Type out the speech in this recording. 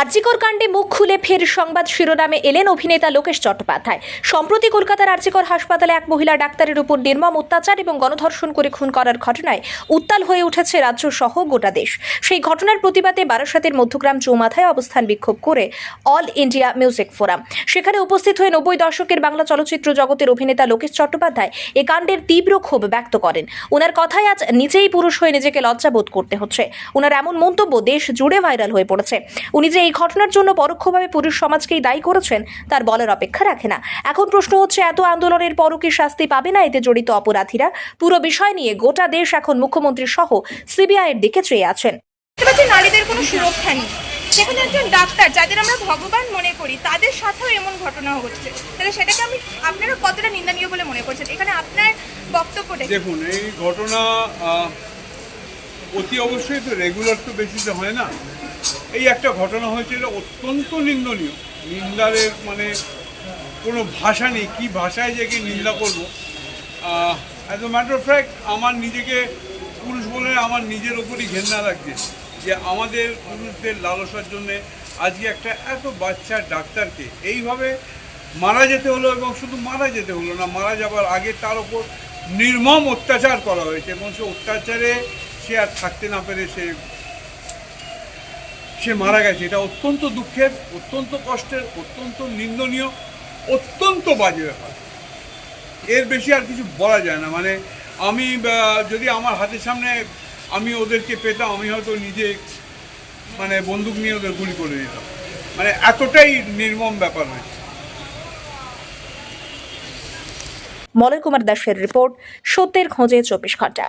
আরজিকর কাণ্ডে মুখ খুলে ফের সংবাদ শিরোনামে এলেন অভিনেতা লোকেশ চট্টোপাধ্যায়। সম্প্রতি কলকাতার আরজিকর হাসপাতালে এক মহিলা ডাক্তারের উপর নির্মম অত্যাচার এবং গণধর্ষণ করে খুন করার ঘটনায় উত্তাল হয়ে উঠেছে রাজ্য সহ গোটা দেশ। সেই ঘটনার প্রতিবাদে বারাসাতের মধ্যগ্রাম চৌমাথায় অবস্থান বিক্ষোভ করে অল ইন্ডিয়া মিউজিক ফোরাম। সেখানে উপস্থিত হয়ে নব্বই দশকের বাংলা চলচ্চিত্র জগতের অভিনেতা লোকেশ চট্টোপাধ্যায় এ কাণ্ডের তীব্র ক্ষোভ ব্যক্ত করেন। ওনার কথায় আজ নিজেই পুরুষ হয়ে নিজেকে লজ্জাবোধ করতে হচ্ছে। ওনার এমন মন্তব্য দেশ জুড়ে ভাইরাল হয়ে পড়েছে। উনি যে এই ঘটনার জন্য পরোক্ষভাবে পুরুষ সমাজকেই দায়ী করেছেন তার বলার অপেক্ষা রাখে না। এখন প্রশ্ন হচ্ছে এত আন্দোলনের পরও কি শাস্তি পাবে না এতে জড়িত অপরাধীরা? পুরো বিষয় নিয়ে গোটা দেশ এখন মুখ্যমন্ত্রী সহ সিবিআইয়ের দিকে চেয়ে আছেন। নারীদের কোনো সুরক্ষা নেই। সেখানে একজন ডাক্তার যাদের আমরা ভগবান মনে করি তাদের সাথেও এমন ঘটনা ঘটছে। তাহলে সেটাকে আমি আপনারা কতটা নিন্দনীয় বলে মনে করছেন? এখানে আপনার বক্তব্যটা দেখুন। এই ঘটনা অতি অবশ্যই তো রেগুলার তো বেসিসে হয় না। এই একটা ঘটনা হয়েছিল অত্যন্ত নিন্দনীয়। নিন্দারের মানে কোনো ভাষা নেই, কী ভাষায় যে কি নিন্দা করব। As a matter of fact আমার নিজেকে পুরুষ বলে আমার নিজের ওপরই ঘেন্না লাগছে যে আমাদের পুরুষদের লালসার জন্যে আজকে একটা এত বাচ্চা ডাক্তারকে এইভাবে মারা যেতে হলো এবং শুধু মারা যেতে হলো না, মারা যাবার আগে তার ওপর নির্মম অত্যাচার করা হয়েছে এবং সে অত্যাচারে সে আর থাকতে না পেরে সে সে মারা গেছে। এটা অত্যন্ত দুঃখের, অত্যন্ত কষ্টের, অত্যন্ত নিন্দনীয়, অত্যন্ত বাজে ব্যাপার। এর বেশি আর কিছু বলা যায় না। মানে আমি যদি আমার হাতের সামনে আমি ওদেরকে পেতাম, আমি হয়তো নিজে মানে বন্দুক নিয়ে ওদের গুলি করে দিতাম মানে এতটাই নির্মম ব্যাপার হয়েছে। মলয় কুমার দাসের রিপোর্ট, সত্যের খোঁজে চব্বিশ ঘণ্টা।